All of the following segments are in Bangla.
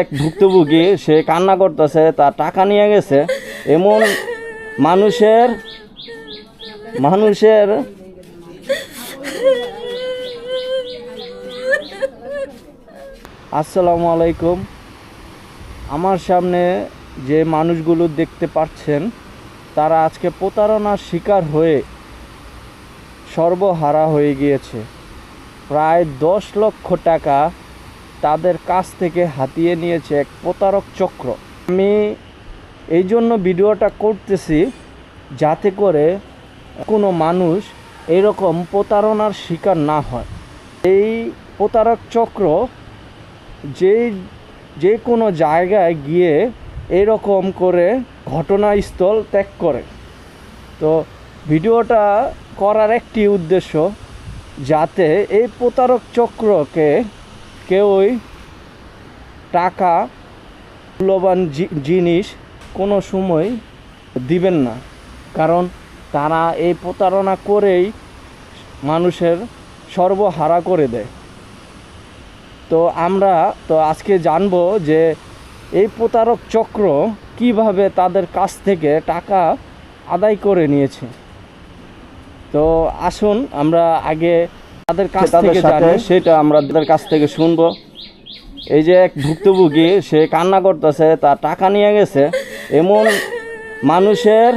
এক ভুক্তভোগী, সে কান্না করতেছে, তার টাকা নিয়ে গেছে। এমন মানুষের মানুষের আসসালামু আলাইকুম। আমার সামনে যে মানুষগুলো দেখতে পাচ্ছেন, তারা আজকে প্রতারণার শিকার হয়ে সর্বহারা হয়ে গিয়েছে। প্রায় দশ লক্ষ টাকা তাদের কাছ থেকে হাতিয়ে নিয়েছে এক প্রতারক চক্র। আমি এই জন্য ভিডিওটা করতেছি যাতে করে কোনো মানুষ এরকম প্রতারণার শিকার না হয়। এই প্রতারক চক্র যে যে কোনো জায়গায় গিয়ে এরকম করে ঘটনাস্থল ত্যাগ করে। তো ভিডিওটা করার একটি উদ্দেশ্য যাতে এই প্রতারক চক্রকে কেউই টাকা মূল্যবান জিনিস কোনো সময় দিবেন না। কারণ তারা এই প্রতারণা করেই মানুষের সর্বহারা করে দেয়। তো আমরা, তো আজকে জানব যে এই প্রতারক চক্র কীভাবে তাদের কাছ থেকে টাকা আদায় করে নিয়েছে। তো আসুন আমরা আগে তাদের কাছ থেকে জানি। সেটা আমরা তাদের কাছ থেকে শুনব। এই যে এক ভুক্তভোগী সে কান্না করতেছে তার টাকা নিয়ে গেছে। এমন মানুষের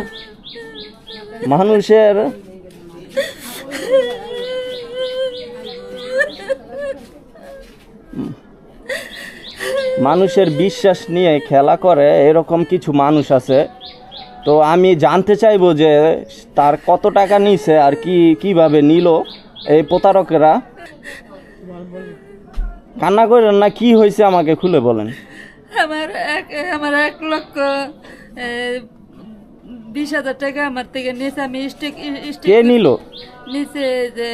মানুষের মানুষের বিশ্বাস নিয়ে খেলা করে এরকম কিছু মানুষ আছে। তো আমি জানতে চাইব যে তার কত টাকা নিছে আর কি কীভাবে নিল। এই প্রতারকেরা। কান্না করেন না কি হয়েছে আমাকে খুলে বলেন। আমার এক আমার এক লক্ষ বিশ হাজার টাকা আমার থেকে নিচে আমি স্টেক কে নিল? নিচে যে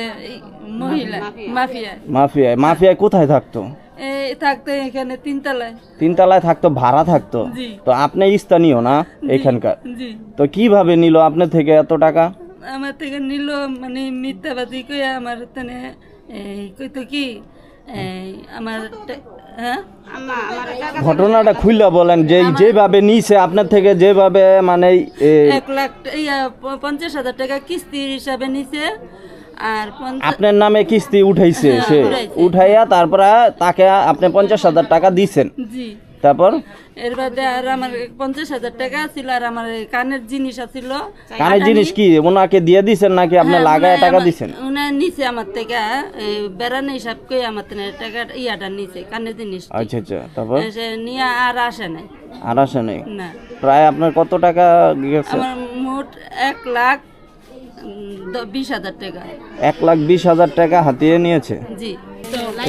মহিলা মাফিয়া। মাফিয়ায় মাফিয়ায় কোথায় থাকতো? এই থাকতে এখানে তিনতলায়। তিনতলায় থাকতো ভাড়া থাকতো? তো আপনি স্থানীয় না এখানকার? তো কীভাবে নিল আপনার থেকে এত টাকা? আমার থেকে নিল মানে মিথ্যাবাদী কইয়া আমার তেনে এই কইতো কি এই আমার হ্যাঁ? ঘটনাটা খুললে বলেন যে যেভাবে নিছে আপনার থেকে যেভাবে মানে এক লাখ ইয়া পঞ্চাশ হাজার টাকা কিস্তি হিসাবে নিছে আর আপনার নামে কিস্তি উঠাইছে হ্যাঁ, সে। উঠাইয়া তারপরে তাকে আপনি পঞ্চাশ হাজার টাকা দিছেন। জি। তারপর? এর বাদে আর আমার পঞ্চাশ হাজার টাকা ছিল আর আমার কানের জিনিস আছিল। কানের জিনিস কি ওনাকে দিয়ে দিছেন নাকি আপনি হ্যাঁ, লাগায় টাকা দিছেন? উনি নিছে আমার থেকে বেড়ানি হিসাব করে আমার টাকা ইয়াটা নিছে কানের জিনিস। আচ্ছা আচ্ছা তারপর? সে নিয়ে আর আসে নাই। আর আসে নেই? না। প্রায় আপনার কত টাকা গেছে? আমার মোট এক লাখ বিশ হাজার টাকা। এক লাখ বিশ হাজার টাকা হাতিয়ে নিয়েছে? জি।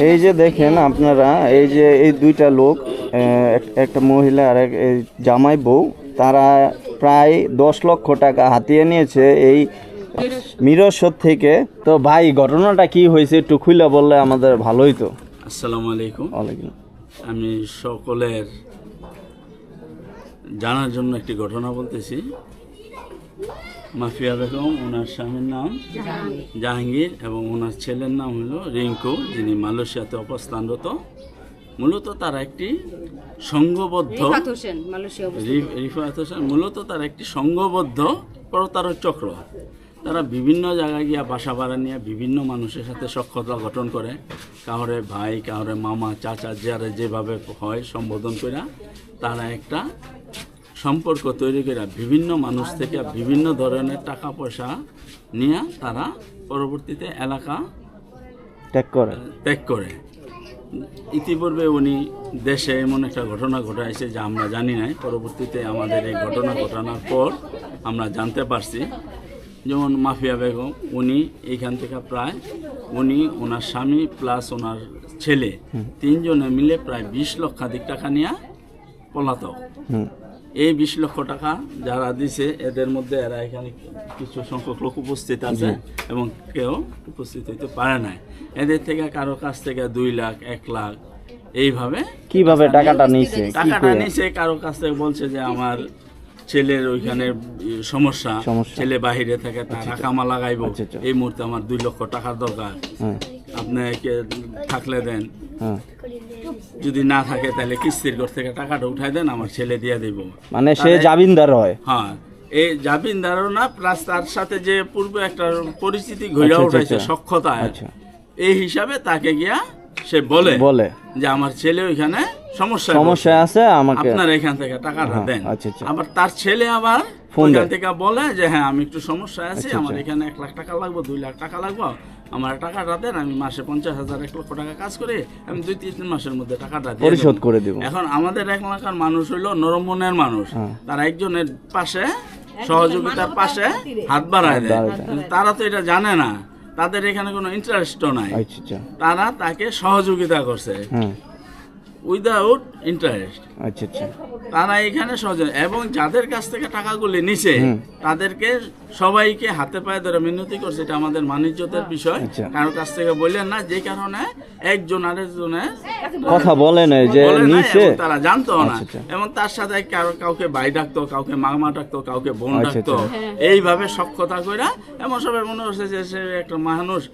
এই যে দেখেন আপনারা এই যে এই দুইটা লোক একটা মহিলা আর এক এই জামাই বউ তারা প্রায় দশ লক্ষ টাকা হাতিয়ে নিয়েছে এই মিরসর থেকে। তো ভাই ঘটনাটা কি হয়েছে একটু খুলে বললে আমাদের ভালোই তো। আসসালামু আলাইকুম। ওয়ালাইকুম। আমি সকলের জানার জন্য একটি ঘটনা বলতেছি। মাফিয়া বেগম ওনার স্বামীর নাম জাহাঙ্গীর এবং ওনার ছেলের নাম হলো রিঙ্কু যিনি মালয়েশিয়াতে অবস্থানরত। মূলত তারা একটি সংঘবদ্ধ রিফাত হোসেন মূলত তারা একটি সংঘবদ্ধ প্রতারক চক্র। তারা বিভিন্ন জায়গায় গিয়া বাসা ভাড়া নিয়ে বিভিন্ন মানুষের সাথে সক্ষতা গঠন করে। কাহরে ভাই কাহরে মামা চাচা যারা যেভাবে হয় সম্বোধন করে তারা একটা সম্পর্ক তৈরি করে বিভিন্ন মানুষ থেকে বিভিন্ন ধরনের টাকা পয়সা নিয়ে তারা পরবর্তীতে এলাকা ত্যাগ করে। ত্যাগ করে। ইতিপূর্বে উনি দেশে এমন একটা ঘটনা ঘটাইছে যা আমরা জানি নাই। পরবর্তীতে আমাদের এই ঘটনা ঘটানোর পর আমরা জানতে পারছি। যেমন মাফিয়া বেগম উনি এখান থেকে প্রায় উনি ওনার স্বামী প্লাস ওনার ছেলে তিনজনে মিলে প্রায় বিশ লক্ষাধিক টাকা নিয়ে পলাতক। এই বিশ লক্ষ টাকা যারা দিছে এদের মধ্যে এরা এখানে কিছু সংখ্যক লোক উপস্থিত আছে এবং কেউ উপস্থিত হইতে পারে নাই। এদের থেকে কারও কাছ থেকে দুই লাখ এক লাখ এইভাবে কীভাবে টাকাটা নিছে টাকাটা নিছে কারও কাছ থেকে বলছে যে আমার ছেলের ওইখানে সমস্যা। ছেলে বাহিরে থাকে টাকা কামা লাগাইবো আচ্ছা, আচ্ছা। এই মুহূর্তে আমার দুই লক্ষ টাকার দরকার। হ্যাঁ। আপনাকে থাকলে দেন। যদি না থাকে তাহলে কিস্তির ঘর থেকে টাকাটা উঠাই দেন আমার ছেলে দিয়ে দেব। মানে সে জামিনদার হয়। হ্যাঁ এই জামিনদারও না প্লাস তার সাথে যে পূর্বে একটা পরিস্থিতি ঘুরে আচ্ছা, আচ্ছা, উঠাইছে আচ্ছা। সক্ষতায় আচ্ছা। এই হিসাবে তাকে গিয়া সে বলে বলে। যে আমার ছেলে ওইখানে সমস্যা সমস্যা আছে আমাকে আপনার এখান থেকে টাকাটা হ্যাঁ, দেন। আবার তার ছেলে আবার ফোন থেকে বলে যে হ্যাঁ আমি একটু সমস্যা আছি আমার। এখানে এক লাখ টাকা লাগবে দুই লাখ টাকা লাগবে। আমার টাকাটা দেন আমি মাসে পঞ্চাশ হাজার এক লক্ষ টাকা কাজ করে আমি দুই তিন মাসের মধ্যে টাকাটা পরিশোধ করে দিব। এখন আমাদের এক এলাকার মানুষ হইল নরম মনের মানুষ। তার তারা একজনের পাশে সহযোগিতার পাশে হাত বাড়ায় দেয়। তারা তো এটা জানে না। তাদের এখানে কোনো ইন্টারেস্টও নাই। আচ্ছা আচ্ছা। তারা তাকে সহযোগিতা করছে। হ্যাঁ। উইদাউট ইন্টারেস্ট আচ্ছা আচ্ছা। তারা এখানে সহজ এবং যাদের কাছ থেকে টাকাগুলি নিছে তাদেরকে সবাইকে হাতে পায়ে ধরে মিনতি করছে। এটা আমাদের মানিজ্যতের বিষয়। আচ্ছা। কারোর কাছ থেকে বললেন না যে কারণে একজন আরেকজনের কথা বলে না যে এবং তারা জানতো না। আচ্ছা, আচ্ছা। এবং তার সাথে কারো- কাউকে ভাই ডাকতো কাউকে মামা ডাকতো কাউকে বোন ডাকতো। এইভাবে সক্ষতা কইরা এমন সবাই মনে হচ্ছে যে সে একটা মানুষ।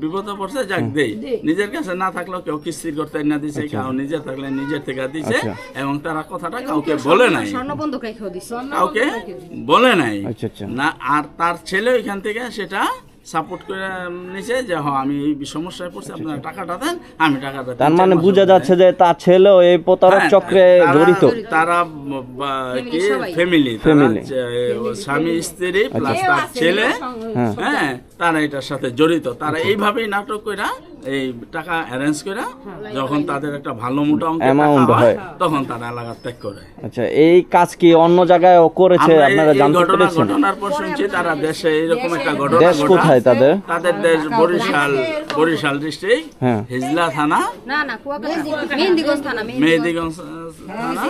বিপদে পড়ছে যাক দেই। নিজের কাছে না থাকলেও কেউ কিস্তির করতে না দিছে কেউ নিজে থাকলে নিজের থেকে দিছে আচ্ছা। এবং তারা কথাটা কাউকে বলে নাই। কাউকে বলে নাই। আচ্ছা আচ্ছা। না আর তার ছেলে ওইখান থেকে সেটা সাপোর্ট করে নিছে যে হ আমি এই সমস্যায় পড়ছি আপনারা টাকাটা দেন আমি টাকাটা তার মানে বোঝা যাচ্ছে যে তার ছেলেও এই প্রতারক হ্যাঁ, চক্রে জড়িত। তারা কি? Family Family। স্বামী স্ত্রী প্লাস তার ছেলে। হ্যাঁ। তারা এটার সাথে জড়িত। তারা আচ্ছা। এইভাবেই নাটক কইরা এই টাকা অ্যারেঞ্জ কইরা যখন তাদের একটা ভালো মোটা অঙ্কের টাকা Amount হয় হয়। তখন তারা এলাকা ত্যাগ করে। আচ্ছা এই কাজ কি অন্য জায়গায় করেছে? আপনারা এই জানতে ঘটনা পেরেছেন? ঘটনার পর শুনছি তারা দেশে এরকম একটা ঘটনা দেশ কোথায় তাদের? তাদের দেশ বরিশাল বরিশাল ডিস্ট্রিক্ট হ্যাঁ। হিজলা থানা। না না কুয়াকাটা মেহেন্দিগঞ্জ থানা মেহেদিগঞ্জ। থানা?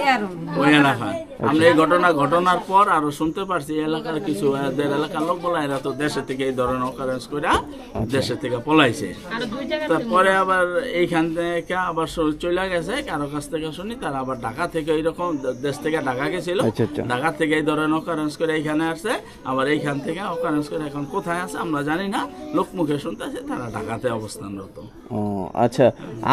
ওই এলাকা। আমরা এই ঘটনা ঘটনার পর আরও শুনতে পারছি এলাকার কিছু এলাকার লোক বলা এরা তো দেশে থেকে এই ধরনের অকারেন্স করে দেশে থেকে পলাইছে। তারপরে আবার এইখান থেকে আবার চলে গেছে কারও কাছ থেকে শুনি তারা আবার ঢাকা থেকে এইরকম দেশ থেকে ঢাকা গেছিল। আচ্ছা, আচ্ছা। ঢাকা থেকে এই ধরনের অকারেন্স করে এইখানে আসছে আবার এইখান থেকে অকারেন্স করে এখন কোথায় আছে আমরা জানি না। লোক মুখে শুনতেছে তারা ঢাকাতে অবস্থানরত। ও আচ্ছা।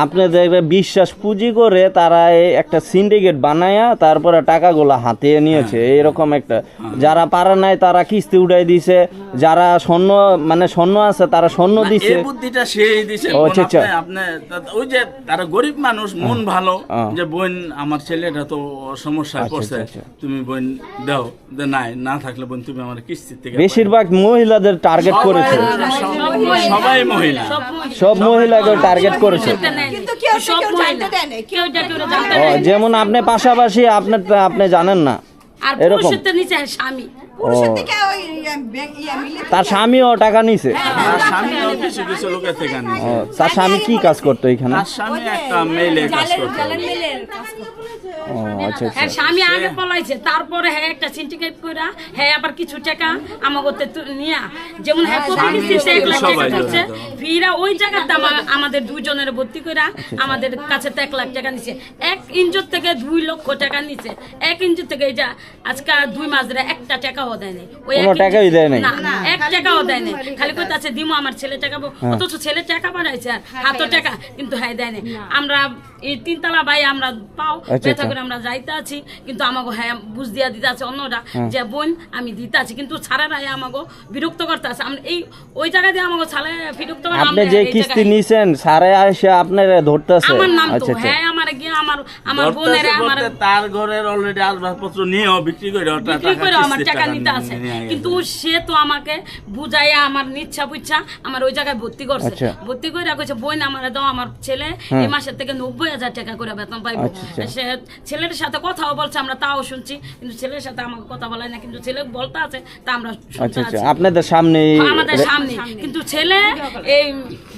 আপনাদের একটা বিশ্বাস পুঁজি করে তারা একটা সিন্ডিকেট বানায়া তারপরে টাকাগুলো হাতিয়ে নিয়েছে হ্যাঁ। এইরকম একটা। যারা পারে নাই তারা কিস্তি উঠাই দিছে যারা স্বর্ণ মানে স্বর্ণ আছে তারা স্বর্ণ দিছে। এই বুদ্ধিটা সেই দিছে ও, আচ্ছা, আচ্ছা। আপনি- আপনি ওই যে তারা গরিব মানুষ মন ভালো। যে বোন আমার ছেলেটা তো সমস্যায় আচ্ছা, পড়ছে আচ্ছা, আচ্ছা। তুমি বোন দাও যে নাই না থাকলে বোন তুমি আমার কিস্তির থেকে বেশিরভাগ মহিলাদের টার্গেট করেছে। সবাই- মহিলা সব মহিলাকে টার্গেট করেছে। যেমন আপনি পাশাপাশি আপনার আপনি জানেন না। এরকম। নিচে স্বামী। তার স্বামীও টাকা নিছে? তার স্বামীও কিছু কিছু লোকের থেকে ও, তার স্বামী কি কাজ করতো এখানে? তার স্বামী একটা মেলে কাজ করতো। ও আচ্ছা আচ্ছা। হ্যাঁ স্বামী আগে পলাইছে তারপরে হ্যাঁ একটা সিন্ডিকেট কইরা হ্যাঁ আবার কিছু টাকা আমাগতে নিয়া। যেমন হ্যাঁ প্রতি স্বামী এক লাখ টাকা দিচ্ছে ফিরা ওই জায়গাতে আমাদের দুইজনের ভর্তি কইরা আমাদের কাছে এক লাখ টাকা নিছে। এক ইঞ্চর থেকে দুই লক্ষ টাকা নিছে। এক ইঞ্চর থেকে যা আজকে দুই মাস ধরে একটা টাকাও দেয় নাই। ওই এক কোনো টাকাই দেয় নাই? না এক টাকাও দেয় নাই। খালি কইতাছে দিমু আমার ছেলে টাকা। অথচ ছেলে টাকা পাঠাইছে আর হাত টাকা কিন্তু হ্যাঁ দেয় নাই। আমরা এই তিনতলা ভাই আমরা পাও আচ্ছা, ব্যথা আচ্ছা। করে আমরা যাইতে আছি কিন্তু আমাকে হ্যাঁ বুঝ দিয়া দিতে আছে অন্যরা যে বোন আমি দিতে আছি। কিন্তু ছাড়ারা আমাকে বিরক্ত করতে আছে। আমরা এই ওই জায়গা দিয়ে আমাকে ছাড়া বিরক্ত করে আপনি যে কিস্তি নিছেন সারে এসে আপনার ধরতেছে। আমার নাম তো আচ্ছা আচ্ছা। হ্যাঁ আমার আমার বোনের আমার তার ঘরের অলরেডি আসবাবপত্র নিয়েও বিক্রি করে বিক্রি করে আমার টাকা নিতে আছে। কিন্তু সে তো আমাকে বুঝাইয়া আমার নিচ্ছা বুচ্ছা আমার ওই জায়গায় ভর্তি করছে। আচ্ছা। ভর্তি করে কইছে বোন আমার দাও আমার ছেলে এই মাসের থেকে নব্বই হাজার টাকা করে বেতন পাইবো। আচ্ছা, আচ্ছা। সে ছেলের সাথে কথাও বলছে আমরা তাও শুনছি। কিন্তু ছেলের সাথে আমাকে কথা বলে না কিন্তু ছেলে বলতে আছে তা আমরা। আপনাদের সামনে আমাদের সামনে কিন্তু ছেলে এই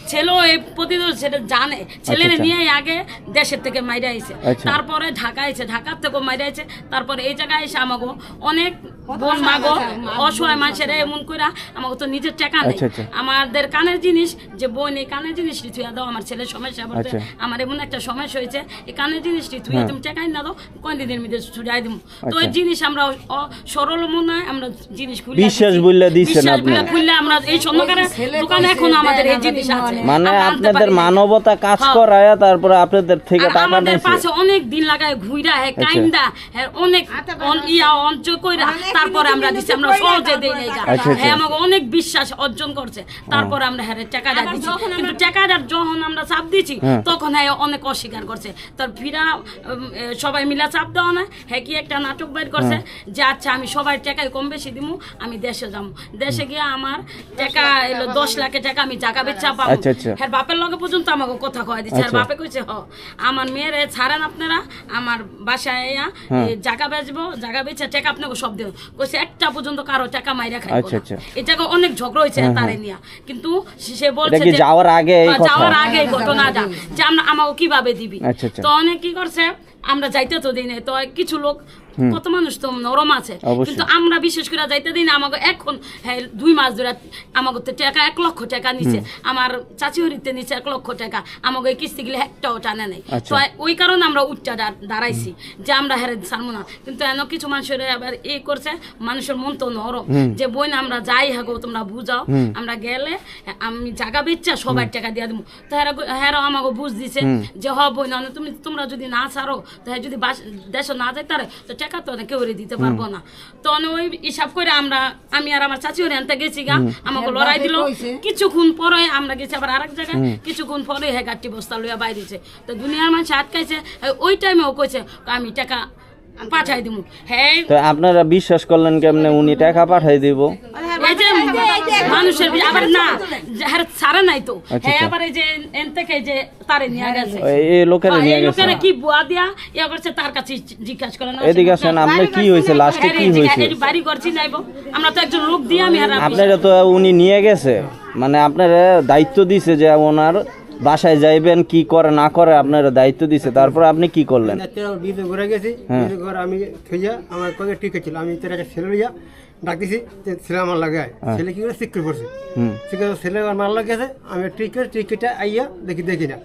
ছেলেও এই প্রতিদিন সেটা জানে ছেলে আচ্ছা। নিয়ে আগে দেশের থেকে মাইরা আইছে আচ্ছা। তারপরে ঢাকা আইছে ঢাকার থেকেও মাইরা আইছে তারপরে এই জায়গায় এসে আমাকে অনেক বোন মাগো অসহায় মানুষের এমন কইরা আমাকে তো নিজের টাকা নেই। আচ্ছা, আচ্ছা। আমাদের কানের জিনিস যে বোন এই কানের জিনিসটি তুই দাও আমার ছেলের সমস্যা বলতে আচ্ছা। আমার এমন একটা সমস্যা হয়েছে এই কানের জিনিসটি তুই তুমি টাকাই না দাও কয়দিনের মধ্যে ছুটাই দিব তো ওই। জিনিস আমরা সরল মনে হয় আমরা জিনিস খুলে বিশ্বাস দিছেন আপনি। আমরা এই দোকানে এখন আমাদের এই জিনিস আছে। মানে আপনাদের মানবতা কাজ হ্যাঁ। করায় তারপরে আপনাদের থেকে টাকা আমাদের পাশে অনেক দিন লাগায় ঘুইরা হ্যাঁ কাইন্দা হ্যাঁ অনেক অন- ইয়া অঞ্চল কইরা তারপরে আমরা দিছি আমরা সহজে দেই গা। আচ্ছা, আচ্ছা। হ্যাঁ আমাকে অনেক বিশ্বাস অর্জন করছে তারপরে আমরা হ্যাঁ টাকাটা দিছি কিন্তু টাকাটা যখন আমরা চাপ দিছি হ্যাঁ। তখন হ্যাঁ অনেক অস্বীকার করছে তার ফিরা সবাই মিলা চাপ দেওয়া না হ্যাঁ কি একটা নাটক বের করছে যে আচ্ছা আমি সবাই টাকায় কম বেশি দিমু আমি দেশে যাব দেশে গিয়ে আমার টাকা এলো দশ লাখের টাকা আমি জায়গা বেচা পাবো আচ্ছা। হ্যাঁ বাপের লগে পর্যন্ত আমাকে কথা কয় দিচ্ছে আর। বাপে কইছে হ আমার মেয়েরে ছাড়েন আপনারা আমার বাসায় হ্যাঁ। জায়গা বেচবো জায়গা বেচে টাকা আপনাকে সব দেব কইছে একটা পর্যন্ত কারও টাকা মাইরা খাইবো আচ্ছা, আচ্ছা। এটাকে অনেক ঝগড়া হয়েছে তারে নিয়া কিন্তু সে বলছে যে- যাওয়ার আগে হ্যাঁ? যাওয়ার আগে ঘটনাটা যে আমরা আমাকে কীভাবে দিবি আচ্ছা, আচ্ছা। তো অনেক কি করছে আমরা যাইতে তো দিই নাই তো কিছু লোক কত মানুষ তো নরম আছে। কিন্তু আমরা বিশেষ করে যাইতে দিই না আমাকে এখন হ্যাঁ দুই মাস ধরে আমাকে তো টাকা এক লক্ষ টাকা নিচে আমার চাচি হরিতে নিচে এক লক্ষ টাকা আমাকে কিস্তি গুলো একটাও টানে নেই। আচ্ছা। তো ওই কারণে আমরা উচ্চা দাঁড়াইছি যে আমরা হেরে ছাড়বো না। কিন্তু এন কিছু মানুষের আবার এই করছে মানুষের মন তো নরম। যে বই না আমরা যাই হাগো তোমরা বুঝাও। আমরা গেলে আমি জায়গা বেচা সবাই টাকা দিয়ে দেবো তো হেরা হেরা আমাকে বুঝ দিছে যে হ বই না তুমি তোমরা যদি না ছাড়ো তো হ্যাঁ যদি দেশে না যাইতে পারে তো টাকা তো কেউ দিতে পারব না। তো অনেক ওই হিসাব করে আমরা আমি আর আমার চাচি ওরে আনতে গেছি গা। আমাকে লড়াই দিল। কিছুক্ষণ পরে আমরা গেছি আবার আরেক জায়গায়। কিছুক্ষণ পরে হ্যাঁ গাঠি বস্তা লইয়া বাইরেছে। তো দুনিয়ার মানুষ আটকাইছে। ওই টাইমে ও কইছে আমি টাকা পাঠাই দিব হ্যাঁ তো আপনারা বিশ্বাস করলেন কেমনে উনি টাকা পাঠাই দিব? এই যে মানুষের আবার না নাই তো। আচ্ছা, হ্যাঁ আচ্ছা। আবার এই যে এন থেকে যে তারে নিয়ে গেছে। এই- লোকেরা হ্যাঁ, নিয়ে গেছে। লোকেরা কি বুয়া দিয়া ইয়া করছে তার কাছে জিজ্ঞাসা করে না এদিকে আসেন আপনার কি হয়েছে লাস্টে কি হয়েছে? বাড়ি করছি নাইব আমরা তো একজন লোক দিয়ে আমি হারা আপনারা তো উনি নিয়ে গেছে। মানে আপনারা দায়িত্ব দিছে যে ওনার বাসায় যাইবেন কি করে না করে আপনারা দায়িত্ব দিছে। তারপর আপনি কি করলেন? ঘুরে গেছি। হ্যাঁ। আমি থইয়া আমার টিকে ছিল। আমি তোর ছেলে ডাক দিছি ছেলে আমার লাগে আয়। ছেলে কি করে? সিক্রি করছে। হুম। সিক্রি ছেলে আমার মার লাগেছে আমি টিকিট টিকিটটা আইয়া দেখি দেখি না।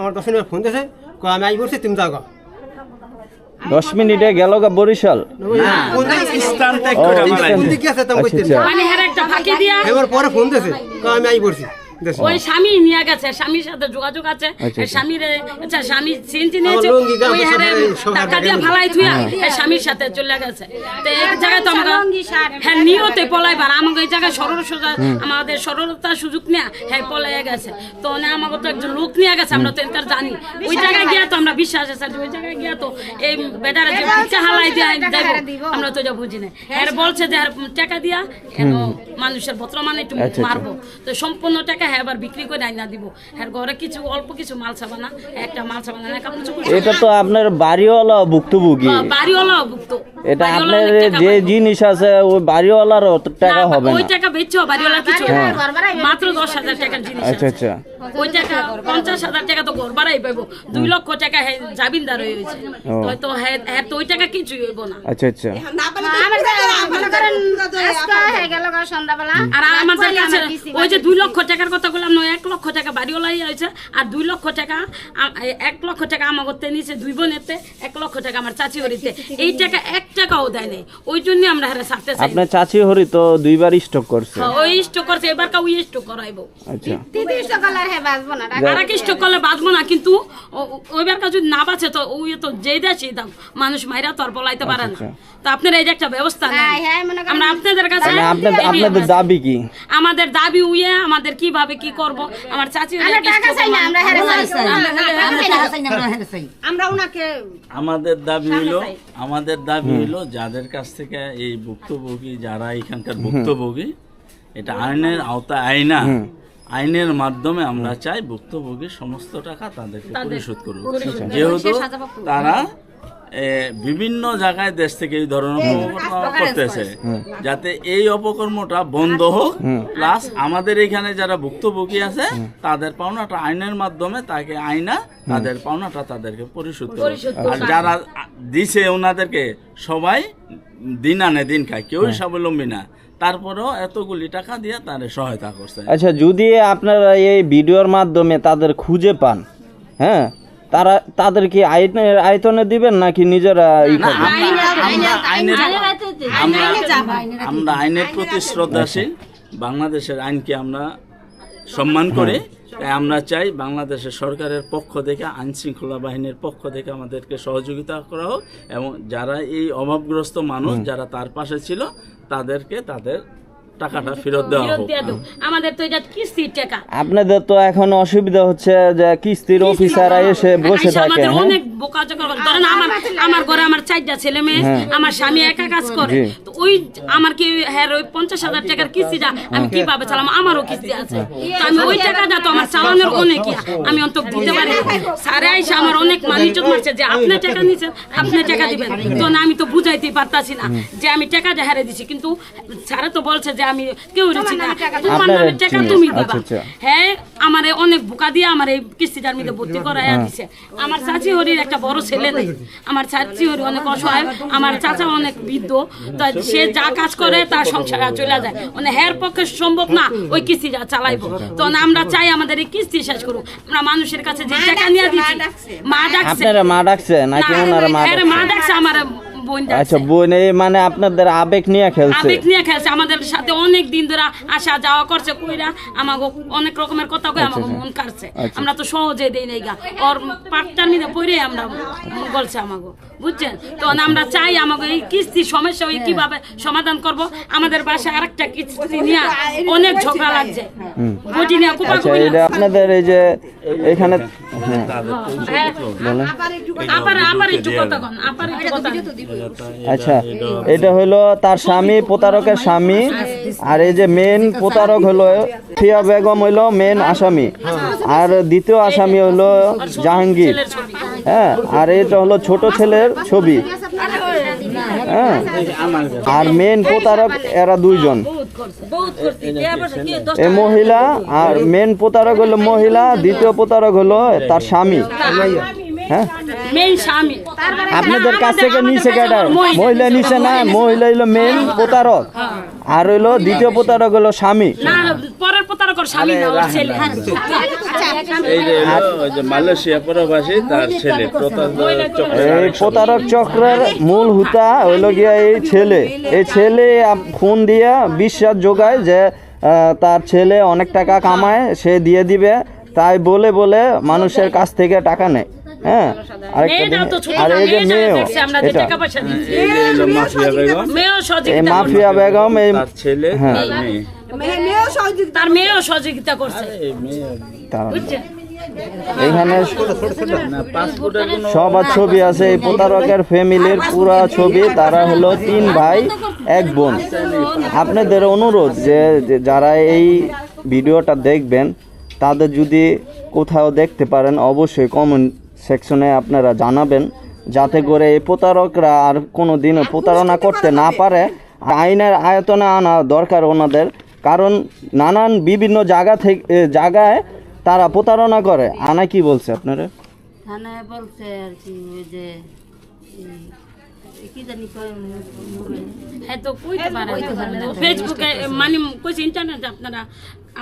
আমার দশ মিনিট ফোন দিয়েছে আমি আই বলছি তুমি যাও। দশ মিনিটে গেল গা বরিশাল। আছে? তা আচ্ছা, আচ্ছা। মানে পরে ফোন দিয়েছে আমি আই দেশে। ওই স্বামী নিয়ে গেছে স্বামীর সাথে যোগাযোগ আছে। আচ্ছা, আচ্ছা। স্বামীর আচ্ছা স্বামী সিনজি নিয়েছে আমার ওই হারে টাকা দিয়ে। ফালাই থুয়া স্বামীর সাথে চলে গেছে। তো এই জায়গায় তো আমাকে হ্যাঁ নিয়তে পলাইবার আমাকে এই জায়গায় সরল সোজা আমাদের সরলতার সুযোগ নেয়া হ্যাঁ পলাই গেছে। তো মানে আমাকে তো একজন লোক নিয়ে গেছে আমরা তো এটার জানি। ওই জায়গায় গিয়া তো আমরা বিশ্বাস আছে ওই জায়গায় গিয়া তো এই বেটারা যে পিঠা হালাই দিয়ে আমরা তো যা বুঝি না এর বলছে যে আর টাকা দিয়া মানুষের ভদ্র মানে একটু আচ্ছা, আচ্ছা। মারবো। তো সম্পূর্ণ টাকা হ্যাঁ আবার বিক্রি করে আইনা দিব। হ্যাঁ ঘরে কিছু অল্প কিছু মাল সাবানা একটা মাল ছাবানা না কাপড় চোপড় এটা তো আপনার বাড়িওয়ালা ভুক্তভোগী। হ্যাঁ, বাড়িওয়ালা ভুক্ত। এটা আপনার যে জিনিস আছে ওই বাড়িওয়ালারও তো টাকা না, হবে ওই টাকা বেচছো বাড়িওয়ালা কিছু না। মাত্র দশ হাজার টাকার জিনিস আচ্ছা আচ্ছা। ওই টাকা পঞ্চাশ হাজার টাকা তো ঘর ভাড়াই পাইবো। দুই লক্ষ টাকা হ্যাঁ জামিনদার হয়ে রয়েছে ও। তো তো হ্যাঁ হ্যাঁ তো ওই টাকা কিছুই হইব না। আচ্ছা আচ্ছা। আমার যে- মনে করেন আজকে হয়ে গেল গো সন্ধ্যাবেলা। আর আমাদের কাছে ওই যে দুই লক্ষ টাকার কথা বললাম না এক লক্ষ টাকা বাড়িওয়ালাই হয়েছে আর দুই লক্ষ টাকা আ- এক লক্ষ টাকা আমার করতে নিয়েছে দুই বোনেতে এক লক্ষ টাকা আমার চাচি হরিতে এই টাকা এক টাকাও দেয় নাই। ওই জন্য আমরা হারে ছাড়তে চাই আপনার চাচি হরি তো দুইবার স্টক করছে। হ্যাঁ, ওই স্টোক করছে এবার কা ওই স্টোক করাইবো। আচ্ছা। দিদি সকালে হে বাঁচবো না আর কি স্টোক করলে বাঁচবো না কিন্তু ও- ও- ওইবার কা যদি না বাঁচে তো ওই তো যেই দাম। মানুষ মাইরা তো আর বলাইতে পারে না। আচ্ছা, তো আপনার এই যে একটা ব্যবস্থা নেন। হ্যাঁ, হ্যাঁ, মনে করেন- আমরা আপনাদের কাছে মানে আপনাদের এই আপনাদের দাবি কি? আমাদের দাবি উইয়ে আমাদের কীভাবে কি করব? আমার চাচি আমরা টাকা চাই না আমার- আমরা হেরে চাই আমরা ওনাকে আমাদের দাবি হইল আমাদের দাবি হইল যাদের কাছ থেকে এই ভুক্তভোগী যারা এখানকার ভুক্তভোগী এটা আইনের আওতা আইনা আইনের মাধ্যমে আমরা চাই ভুক্তভোগীর সমস্ত টাকা তাদেরকে পরিশোধ করব যেহেতু তারা বিভিন্ন জায়গায় দেশ থেকে এই ধরনের অপকর্ম করতেছে। যাতে এই অপকর্মটা বন্ধ হোক। প্লাস আমাদের এখানে যারা ভুক্তভোগী আছে তাদের পাওনাটা আইনের মাধ্যমে তাকে আইনা তাদের পাওনাটা তাদেরকে পরিশোধ করে আর যারা দিছে ওনাদেরকে সবাই দিন আনে দিন খায় কেউই স্বাবলম্বী না। তারপরেও এতগুলি টাকা দিয়ে তার সহায়তা করছে। আচ্ছা যদি আপনারা এই ভিডিওর মাধ্যমে তাদের খুঁজে পান হ্যাঁ তারা তাদের কি আইনের আয়তনে দিবেন নাকি নিজেরা আমরা আইনের প্রতি শ্রদ্ধাশীল বাংলাদেশের আইনকে আমরা সম্মান করে তাই আমরা চাই বাংলাদেশের সরকারের পক্ষ থেকে আইন শৃঙ্খলা বাহিনীর পক্ষ থেকে আমাদেরকে সহযোগিতা করা হোক এবং যারা এই অভাবগ্রস্ত মানুষ যারা তার পাশে ছিল তাদেরকে তাদের টাকাটা ফেরত দেওয়া হোক। আমাদের তো এটা কিস্তির টাকা। আপনাদের তো এখন অসুবিধা হচ্ছে যে কিস্তির অফিসাররা এসে বসে থাকে আমাদের হ্যাঁ? অনেক ধরেন আমার আমার ঘরে আমার চারটা ছেলে মেয়ে আমার স্বামী একা কাজ করে। তো ওই আমার কি হ্যাঁ ওই পঞ্চাশ হাজার টাকার কিস্তিটা আমি কীভাবে চালাম আমারও কিস্তি আছে। তো আমি ওই টাকাটা তো আমার চালানোর অনেক আমি অন্তত দিতে পারি। আইসা আমার অনেক মানিজত মারছে যে আপনি টাকা নিচ্ছেন আপনি টাকা দিবেন। তো না আমি তো বুঝাইতে পারতাছি না যে আমি টাকাটা হারে দিছি। কিন্তু স্যারে তো বলছে যে আমি কেউ দিচ্ছি না। তোমার নামে টাকা তুমি আচ্ছা, দিবা। আচ্ছা। হ্যাঁ আমারে অনেক বোকা দিয়ে আমার এই কিস্তিটার মধ্যে ভর্তি করাইয়া দিছে আমার চাচি হরির একটা বড় ছেলে নেই। আমার চাচি হরি অনেক অসহায়। আমার চাচা অনেক বৃদ্ধ। তো সে যা কাজ করে তার সংসার চলে যায়। মানে হের পক্ষে সম্ভব না ওই কিস্তিটা চালাইবো। তো আমরা চাই আমাদের এই কিস্তি শেষ করুক। আমরা মানুষের কাছে যে টাকা নিয়ে দিচ্ছি মা ডাকছে। মা ডাকছে। নাকি মা হ্যাঁ, ডাকছে আমার বোন আচ্ছা বোন মানে আপনাদের আবেগ নিয়ে খেলছে। আবেগ নিয়ে খেলছে। আমাদের সাথে অনেক দিন ধরে আসা যাওয়া করছে কইরা আমাকে অনেক রকমের কথা কই আমাকে মন কাটছে। আমরা তো সহজে দেই নাই গা। ওর পাটটার নিতে পড়ে আমরা বলছে আমাকে বুঝছেন? তো আমরা চাই আমাকে এই কিস্তি সমস্যা ওই কীভাবে সমাধান করব? আমাদের বাসায় আরেকটা কিস্তি নিয়ে অনেক ঝগড়া লাগছে। বটি নিয়ে আচ্ছা আপনাদের এই যে এখানে হ্যাঁ। হ্যাঁ আচ্ছা এটা হলো তার স্বামী প্রতারকের স্বামী আর এই যে মেন প্রতারক হলো ফিয়া বেগম হইল মেন আসামি। আর দ্বিতীয় আসামি হলো জাহাঙ্গীর। হ্যাঁ আর এটা হলো ছোট ছেলের ছবি। হ্যাঁ আর মেন প্রতারক এরা দুইজন। এই মহিলা আর মেন প্রতারক হলো মহিলা, দ্বিতীয় প্রতারক হলো তার স্বামী। হ্যাঁ? আপনাদের কাছ থেকে নিচে মহিলা নিচে না মহিলা হইল মেন প্রতারক। আর হইল দ্বিতীয় প্রতারক হলো স্বামী। না পরের প্রতারকর স্বামী না ওর ছেলে। এই প্রতারক চক্রের মূল হুতা হইল গিয়া এই ছেলে। এই ছেলে ফোন দিয়া বিশ্বাস যোগায় যে তার ছেলে অনেক টাকা কামায় সে দিয়ে দিবে। তাই বলে বলে মানুষের কাছ থেকে টাকা নেয়। হ্যাঁ। আর এই যে মেয়েও দেখছি আমরা যে এটা। মাফিয়া বেগম। এই ছেলে। হ্যাঁ। তার মেয়েও সহযোগিতা করছে। এখানে সবার ছবি আছে এই প্রতারকের ফ্যামিলির পুরা ছবি তারা হলো তিন ভাই এক বোন। আপনাদের অনুরোধ যে যে যারা এই ভিডিওটা দেখবেন তাদের যদি কোথাও দেখতে পারেন অবশ্যই কমেন্ট সেকশনে আপনারা জানাবেন যাতে করে এই প্রতারকরা আর কোনো দিনও প্রতারণা করতে না পারে। আইনের আয়তনে আনা দরকার ওনাদের, কারণ নানান বিভিন্ন জায়গা থেকে জায়গায় তারা প্রতারণা করে। আনা কি বলছে আপনারা? বলছে আর কি, ওই যে হ্যাঁ তো কইতে পারে? ফেসবুকে মানে কইছে ইন্টারনেট আপনারা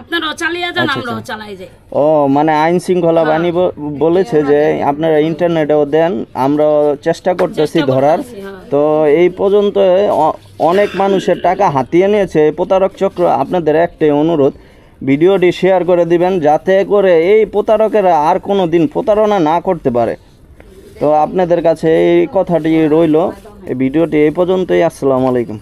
আপনারাও চালিয়ে যান আমরাও চালাই যাই। ও মানে আইন শৃঙ্খলা বাহিনী বলেছে যে আপনারা ইন্টারনেটেও দেন আমরা চেষ্টা করতেছি ধরার। তো এই পর্যন্ত অনেক মানুষের টাকা হাতিয়ে নিয়েছে। এই প্রতারক চক্র আপনাদের একটাই অনুরোধ ভিডিওটি শেয়ার করে দিবেন যাতে করে এই প্রতারকেরা আর কোনো দিন প্রতারণা না করতে পারে। তো আপনাদের কাছে এই কথাটি রইল। এই ভিডিওটি এই পর্যন্তই। আসসালামু আলাইকুম।